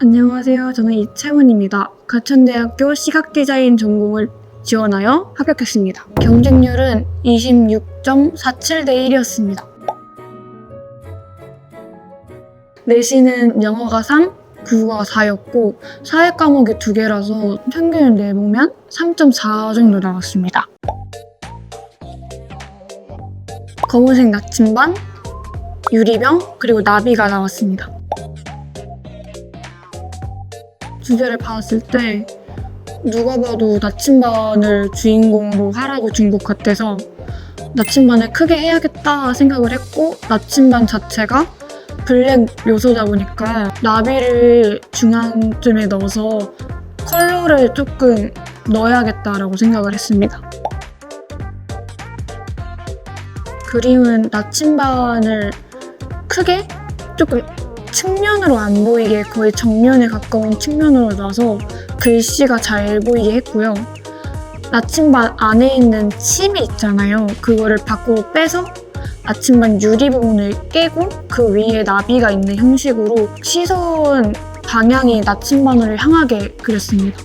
안녕하세요. 저는 이채원입니다. 가천대학교 시각디자인 전공을 지원하여 합격했습니다. 경쟁률은 26.47대 1이었습니다. 내신은 영어가 3, 국어가 4였고 사회 과목이 2개라서 평균을 내보면 3.4 정도 나왔습니다. 검은색 나침반, 유리병, 그리고 나비가 나왔습니다. 주제를 받았을 때 누가 봐도 나침반을 주인공으로 하라고 준것 같아서 나침반을 크게 해야겠다 생각을 했고 나침반 자체가 블랙 요소다 보니까 나비를 중앙쯤에 넣어서 컬러를 조금 넣어야겠다라고 생각을 했습니다. 그림은 나침반을 크게 조금 측면으로 안 보이게 거의 정면에 가까운 측면으로 놔서 글씨가 잘 보이게 했고요. 나침반 안에 있는 침이 있잖아요. 그거를 밖으로 빼서 나침반 유리 부분을 깨고 그 위에 나비가 있는 형식으로 시선 방향이 나침반을 향하게 그렸습니다.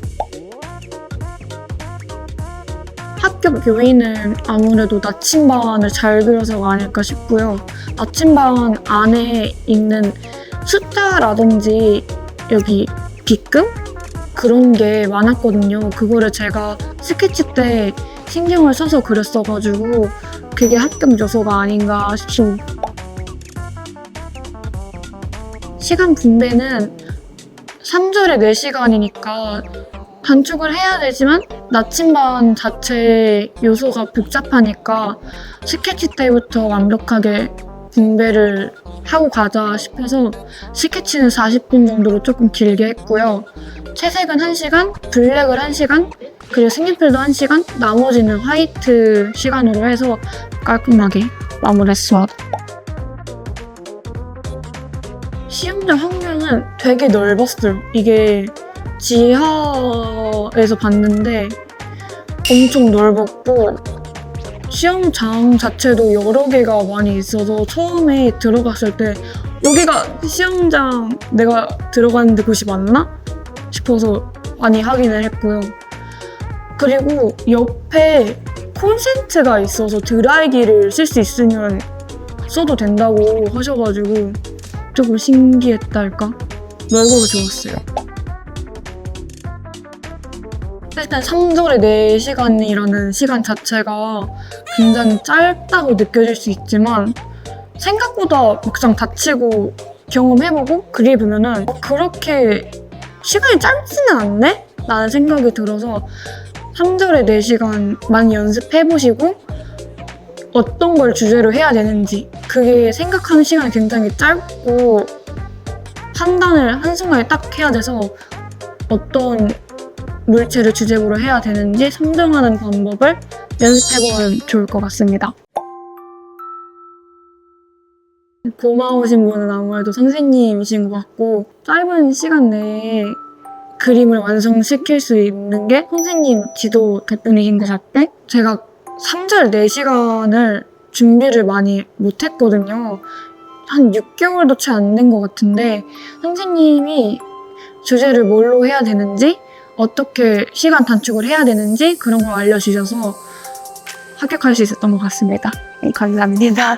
합격 요인은 아무래도 나침반을 잘 그려서가 아닐까 싶고요. 나침반 안에 있는 숫자라든지 여기 빗금 그런 게 많았거든요. 그거를 제가 스케치 때 신경을 써서 그렸어가지고 그게 합격 요소가 아닌가 싶습니다. 시간 분배는 3절에 4시간이니까 단축을 해야 되지만 나침반 자체 요소가 복잡하니까 스케치 때부터 완벽하게 분배를 하고 가자 싶어서 스케치는 40분 정도로 조금 길게 했고요. 채색은 1시간, 블랙을 1시간, 그리고 색연필도 1시간, 나머지는 화이트 시간으로 해서 깔끔하게 마무리했습니다. 시험장 환경은 되게 넓었어요. 이게 지하에서 봤는데 엄청 넓었고 시험장 자체도 여러 개가 많이 있어서 처음에 들어갔을 때 여기가 시험장 내가 들어갔는데 곳이 맞나? 싶어서 많이 확인을 했고요. 그리고 옆에 콘센트가 있어서 드라이기를 쓸 수 있으면 써도 된다고 하셔가지고 조금 신기했다 할까? 넓어서 좋았어요. 일단 3절에 4시간이라는 시간 자체가 굉장히 짧다고 느껴질 수 있지만 생각보다 막상 다치고 경험해보고 그리보면은 그렇게 시간이 짧지는 않네? 라는 생각이 들어서 3절에 4시간 많이 연습해보시고 어떤 걸 주제로 해야 되는지 그게 생각하는 시간이 굉장히 짧고 판단을 한순간에 딱 해야 돼서 어떤 물체를 주제로 해야 되는지 선정하는 방법을 연습해보면 좋을 것 같습니다. 고마우신 분은 아무래도 선생님이신 것 같고 짧은 시간 내에 그림을 완성시킬 수 있는 게 선생님 지도 덕분이신 것 같아 제가 3절 4시간을 준비를 많이 못했거든요. 한 6개월도 채 안 된 것 같은데 선생님이 주제를 뭘로 해야 되는지 어떻게 시간 단축을 해야 되는지 그런 걸 알려주셔서 합격할 수 있었던 것 같습니다. 네, 감사합니다.